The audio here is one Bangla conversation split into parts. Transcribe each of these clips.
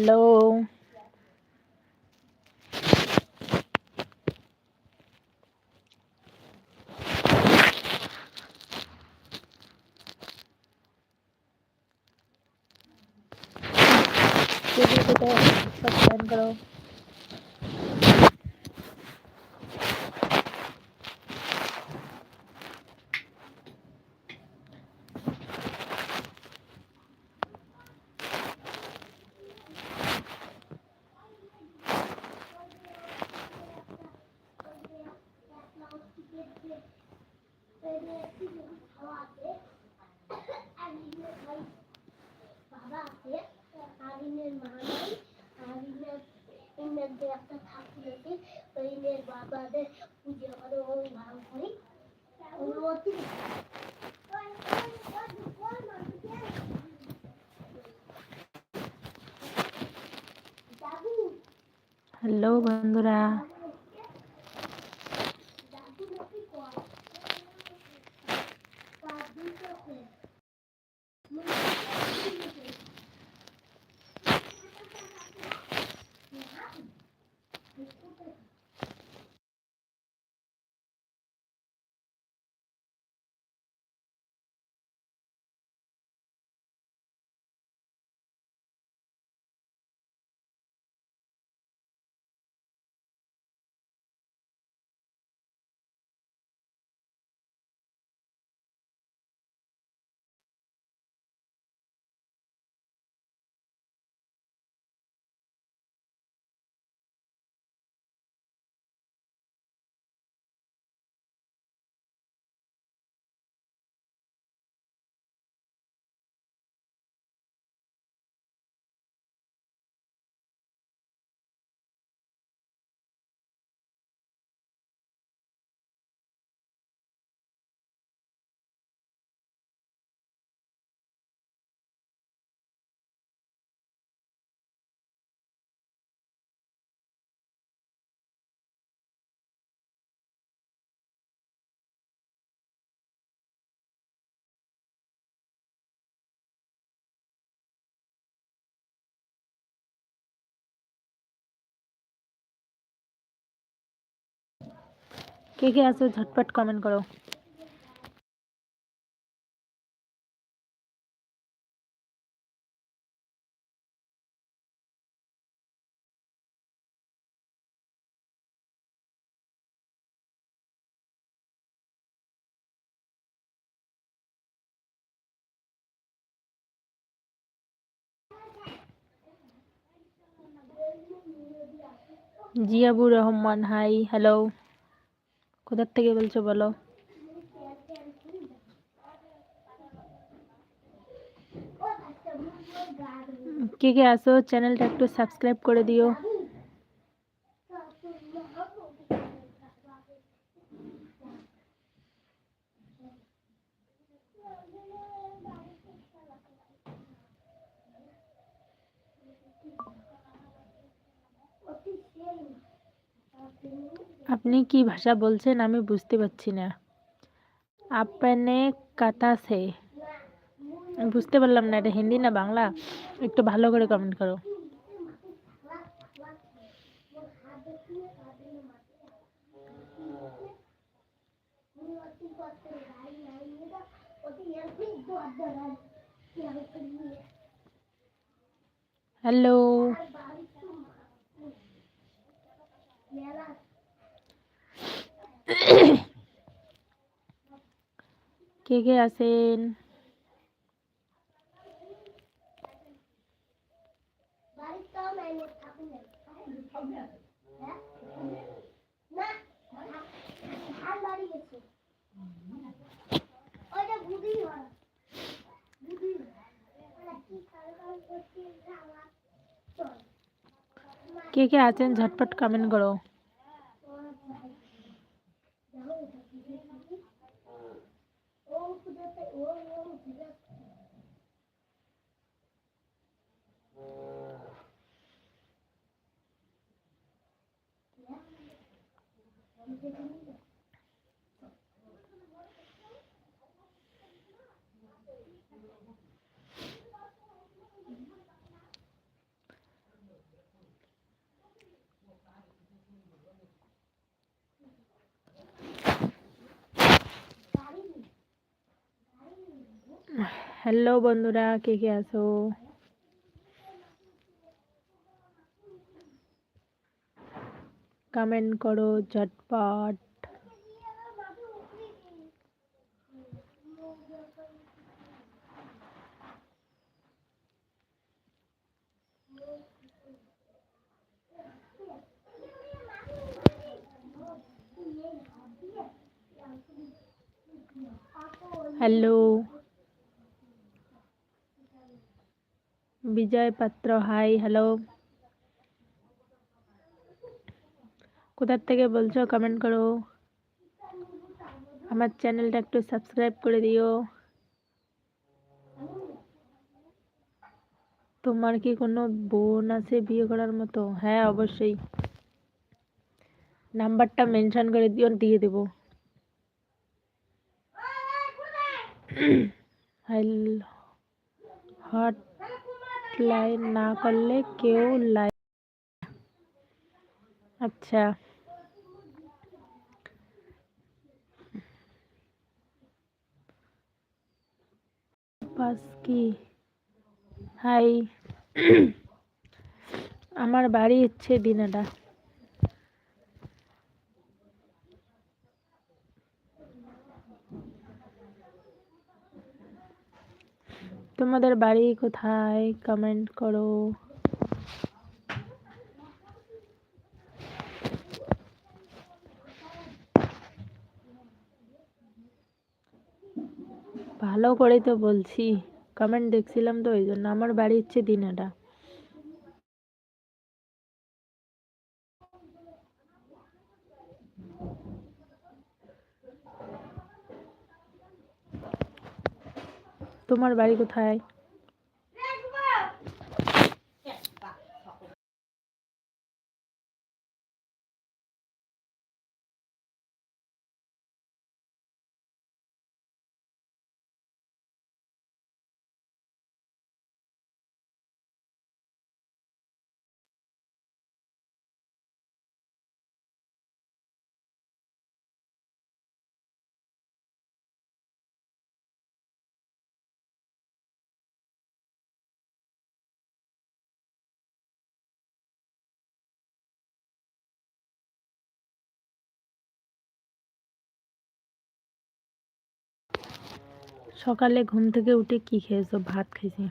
হ্যালো করো বাবা আছে আরিনের একটা ঠাকুর আছে ওই বাবাদের পুজো করে ওই ভালো করি অতি হ্যালো বন্ধুরা। কে কে আছো ঝটপট কমেন্ট করো। জিয়াবুর রহমান হাই হ্যালো কোথার থেকে বলছো বলো? কে কে আসো চ্যানেলটা একটু সাবস্ক্রাইব করে দিও আপনি কি ভাষা বলছেন আমি বুঝতে পারছি না। আপনে কাতা সে। বুঝতে পারলাম না, এটা হিন্দি না বাংলা? একটু ভালো করে কমেন্ট করো। হ্যালো কে কে আছেন? কে কে আছেন? ঝটপট কমেন্ট করো। हेलो बंधुरा के आसो कमेंट करो झटपट। হ্যালো বিজয় পাত্র হাই হ্যালো কোথার থেকে বলছো কমেন্ট করো আমার চ্যানেলটা একটু সাবস্ক্রাইব করে দিও তোমার কি কোনো বোন আছে বিয়ে করার মতো হ্যাঁ অবশ্যই নাম্বারটা মেনশন করে দিও দিয়ে দেবো হট লাইন না করলে কেউ লাইন আচ্ছা। পাস কি? হাই। আমার বাড়ি হচ্ছে দিনাটা তোমাদের বাড়ি কোথায়? কমেন্ট করো। ভালো করে তো বলছি। কমেন্ট দেখছিলাম তো, ওই জন্য। আমার বাড়ি হচ্ছে দিনাটা। তোমার বাড়ি কোথায়? সকালে ঘুম থেকে উঠে কি খেয়েছো? ভাত খেয়েছি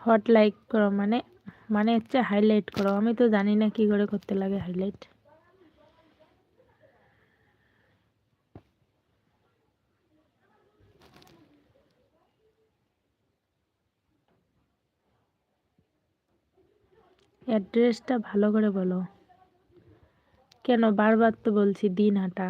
হট লাইক করো মানে মানে হচ্ছে হাইলাইট করো। আমি তো জানি না কি করে করতে লাগে হাইলাইট অ্যাড্রেসটা ভালো করে বলো। কেন বারবার তো বলছি দিন হাটা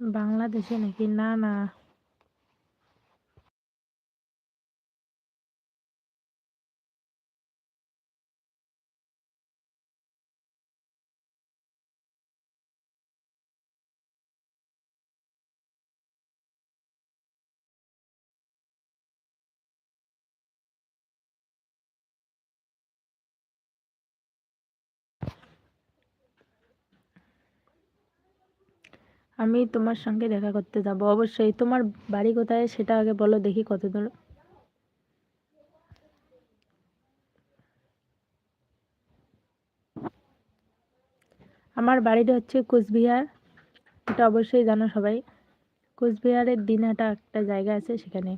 বাংলাদেশে নাকি? না না। আমি তোমার সঙ্গে দেখা করতে যাব। অবশ্যই, তোমার বাড়ি কোথায় সেটা আগে বলো দেখি কত দূর। আমার বাড়িটা হচ্ছে কোচবিহার, এটা অবশ্যই জানো সবাই। কোচবিহারের দিনহাটা একটা জায়গা আছে সেখানে,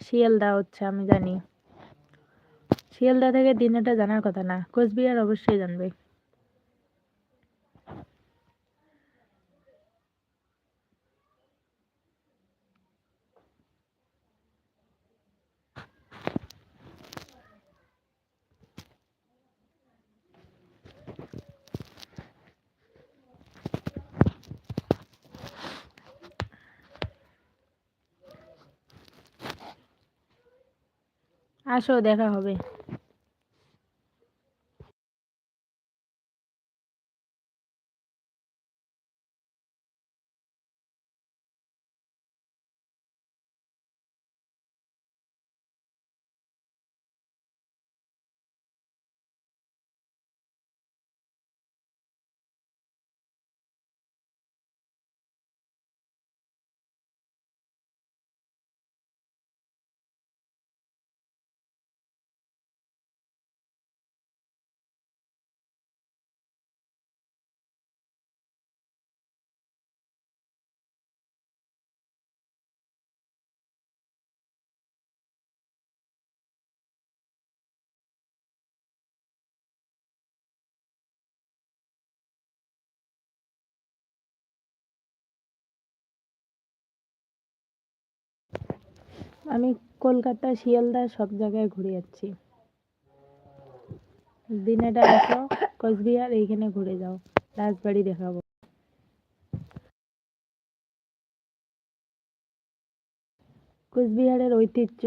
শিয়ালদা হচ্ছে, আমি জানি। শিয়ালদা থেকে দিনহাটা জানার কথা না, কোচবিহার অবশ্যই জানবে। আসো দেখা হবে। আমি কলকাতা, শিয়ালদা সব জায়গায় ঘুরে যাচ্ছি। দিনেটা আসো কোচবিহার এইখানে ঘুরে যাও। রাজবাড়ি দেখাবো। কোচবিহারের ঐতিহ্য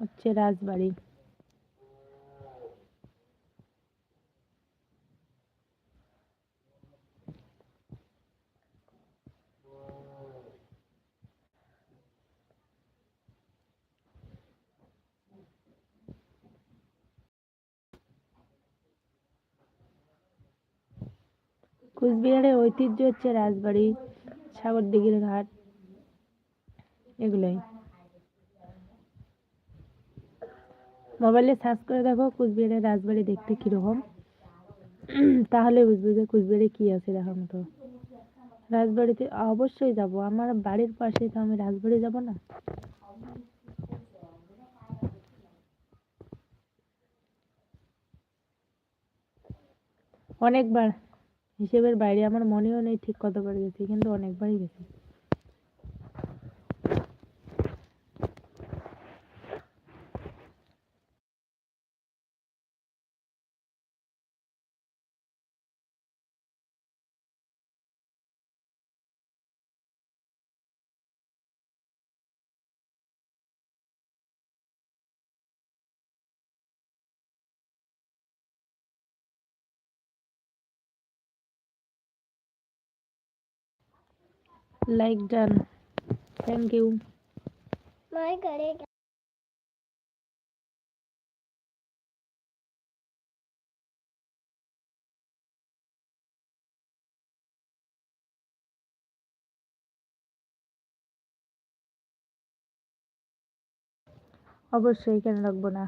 হচ্ছে রাজবাড়ি। কোচবিহারের ঐতিহ্য হচ্ছে রাজবাড়ি, সাগরদিঘির ঘাট, এগুলোই। মোবাইলে সার্চ করে দেখো কোচবিহারের রাজবাড়ি দেখতে কীরকম। তাহলে বুঝবে যে কোচবিহারে কী আছে দেখার মতো। রাজবাড়িতে অবশ্যই যাব। আমার বাড়ির পাশে তো আমি রাজবাড়ি যাব না। অনেকবার হিসেবের বাইরে আমার মনেও নেই ঠিক কতবার গেছি কিন্তু অনেকবারই গেছি। Like done thank you my করেगा অবশ্যই কেন রাখব না